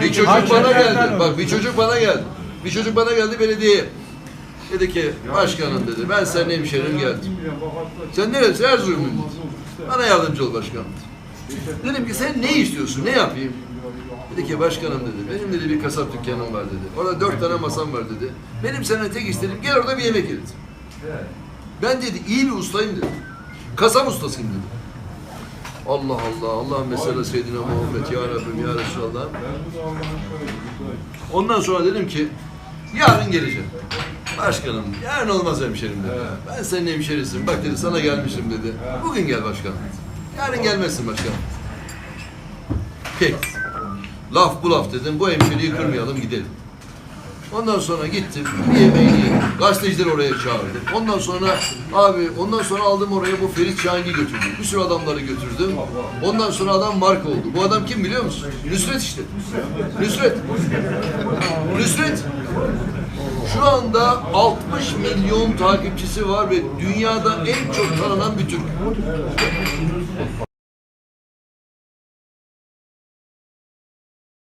Bir çocuk bana geldi. Bak bir çocuk bana geldi. Bir çocuk bana geldi belediyeye. Dedi ki başkanım dedi ben senin hemşerin geldim. Sen neresi? Erzurum'un. Bana yardımcı ol başkanım. Dedim ki sen ne istiyorsun? Ne yapayım? Dedi ki başkanım dedi. Benim dedi bir kasap dükkanım var dedi. Orada dört tane masam var dedi. Benim senden tek istedim gel orada bir yemek ye dedi. Ben dedi iyi bir ustayım dedi. Kasap ustasıyım dedi. Allah Allah. Allah'ın mesela Seyyidina Muhammed ya Rabbim ya Resulallah. Ondan sonra dedim ki yarın geleceğim. Başkanım yarın olmaz hemşerim dedi. Ben senin hemşerisin. Bak dedi sana gelmişim dedi. Bugün gel başkanım. Yarın gelmezsin başkanım. Peki. Laf bu laf dedim. Bu hemşeriyi kırmayalım gidelim. Ondan sonra gittim. Bir yemeğini yedim. Gazetecileri oraya çağırdım. Ondan sonra abi ondan sonra aldım oraya bu Ferit Şahin'i götürdüm. Bir sürü adamları götürdüm. Ondan sonra adam marka oldu. Bu adam kim biliyor musun? Nusret işte. Nusret. Nusret. Şu anda 60 milyon takipçisi var ve dünyada en çok tanınan bir Türk.